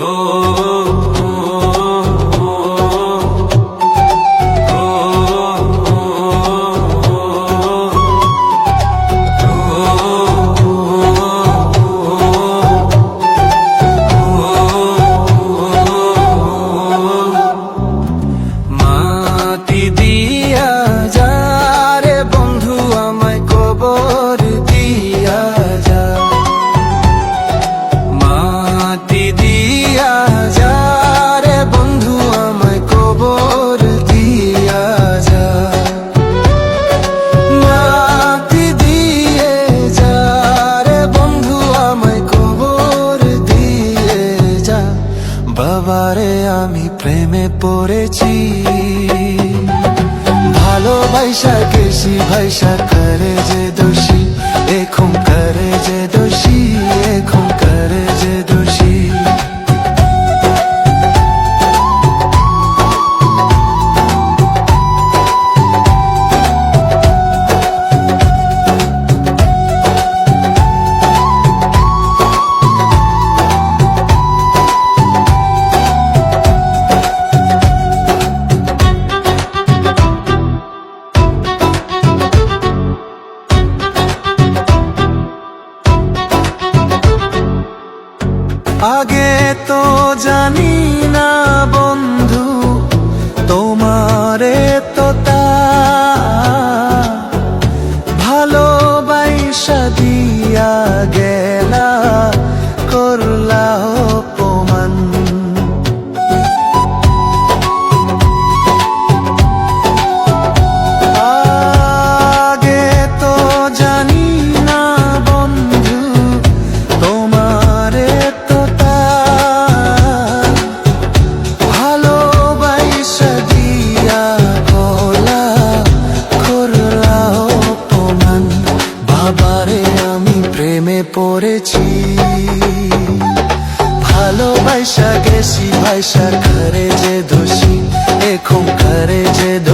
কো বারে আমি প্রেমে পড়েছি। ভালোবাসা কেশি ভাইসা করে যে দোষী এখন করে যে দোষী এখন আগে তো জানি না করেছি। ভালোবাসা গেছি ভাইসা করে যে দোষী এখন করে যে দোষী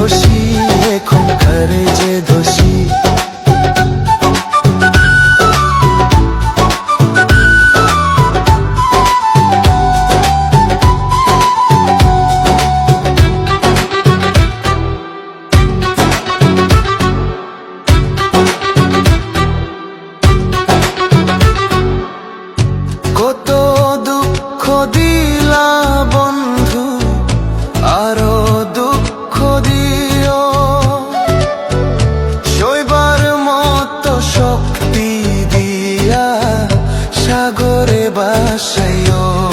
করে বাসায়ও।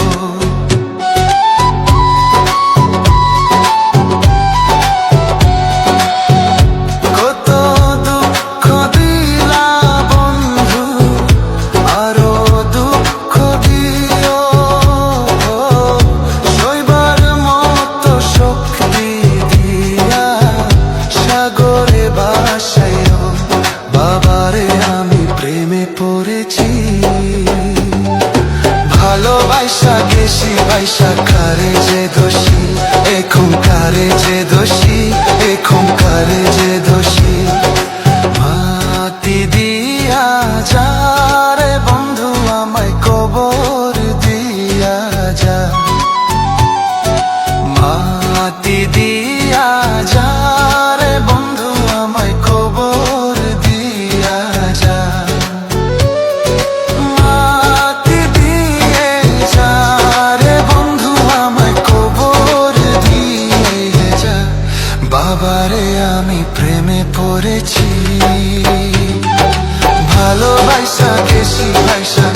যে দোষী 心里还。